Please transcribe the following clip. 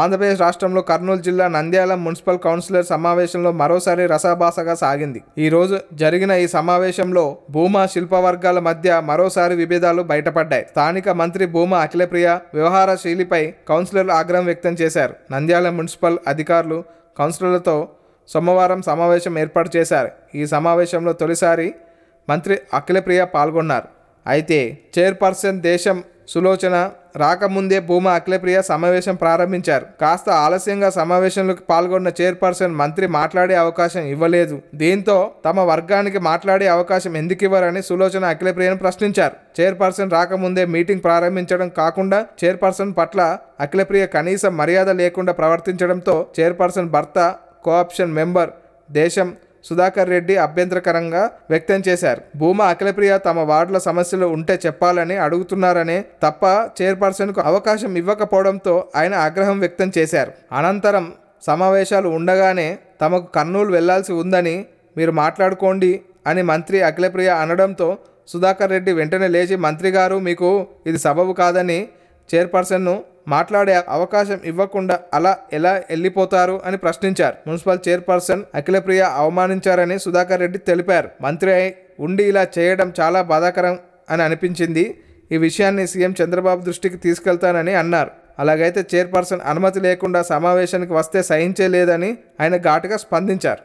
ఆంధ్రప్రదేశ్ రాష్ట్రంలో కర్నూలు జిల్లా Nandyal municipal councillor సమావేశంలో మరోసారి రసాభాసగా సాగింది. ఈ రోజు జరిగిన ఈ సమావేశంలో భూమా శిల్ప వర్గాల మధ్య మరోసారి విభేదాలు బయటపడ్డాయి. స్థానిక మంత్రి భూమా అఖిలప్రియ వ్యవహార శైలిపై కౌన్సిలర్లు ఆగ్రహం వ్యక్తం చేశారు. నంద్యాల మున్సిపల్ అధికారులు కౌన్సిలర్లతో సోమవారం సమావేశం ఏర్పాటు చేశారు. ఈ సమావేశంలో తొలిసారి మంత్రి అఖిలప్రియ పాల్గొన్నారు. అయితే చైర్పర్సన్ దేశం సులోచన రాకముందే భూమా అఖిలప్రియ సమావేశం ప్రారంభించారు. కాస్త ఆలస్యంగా సమావేశంలోకి పాల్గొన్న చైర్పర్సన్ మంత్రి మాట్లాడే అవకాశం ఇవ్వలేదు. దీంతో తమ వర్గానికి మాట్లాడే అవకాశం ఎందుకు ఇవ్వరని సులోచన అఖిలప్రియను ప్రశ్నించారు. చైర్పర్సన్ రాకముందే మీటింగ్ ప్రారంభించడం కాకుండా చైర్పర్సన్ పట్ల అఖిలప్రియ కనీసం మర్యాద లేకుండా ప్రవర్తించడంతో చైర్పర్సన్ భర్త కోఆప్షన్ మెంబర్ దేశం సుధాకర్ రెడ్డి అభ్యంతరకరంగా వ్యక్తం చేశారు. భూమా అఖిలప్రియ తమ వార్డుల సమస్యలు ఉంటే చెప్పాలని అడుగుతున్నారనే తప్ప చైర్పర్సన్కు అవకాశం ఇవ్వకపోవడంతో ఆయన ఆగ్రహం వ్యక్తం చేశారు. అనంతరం సమావేశాలు ఉండగానే తమకు కర్నూలు వెళ్ళాల్సి ఉందని మీరు మాట్లాడుకోండి అని మంత్రి అఖిలప్రియ అనడంతో సుధాకర్ రెడ్డి వెంటనే లేచి మంత్రి గారు మీకు ఇది సబబు కాదని చైర్పర్సన్ను మాట్లాడే అవకాశం ఇవ్వకుండా అలా ఎలా వెళ్ళిపోతారు అని ప్రశ్నించారు. మున్సిపల్ చైర్పర్సన్ అఖిలప్రియ అవమానించారని సుధాకర్ రెడ్డి తెలిపారు. మంత్రి అయి ఉండి ఇలా చేయడం చాలా బాధాకరం అని అనిపించింది. ఈ విషయాన్ని సీఎం చంద్రబాబు దృష్టికి తీసుకెళ్తానని అన్నారు. అలాగైతే చైర్పర్సన్ అనుమతి లేకుండా సమావేశానికి వస్తే సహించలేదని ఆయన ఘాటుగా స్పందించారు.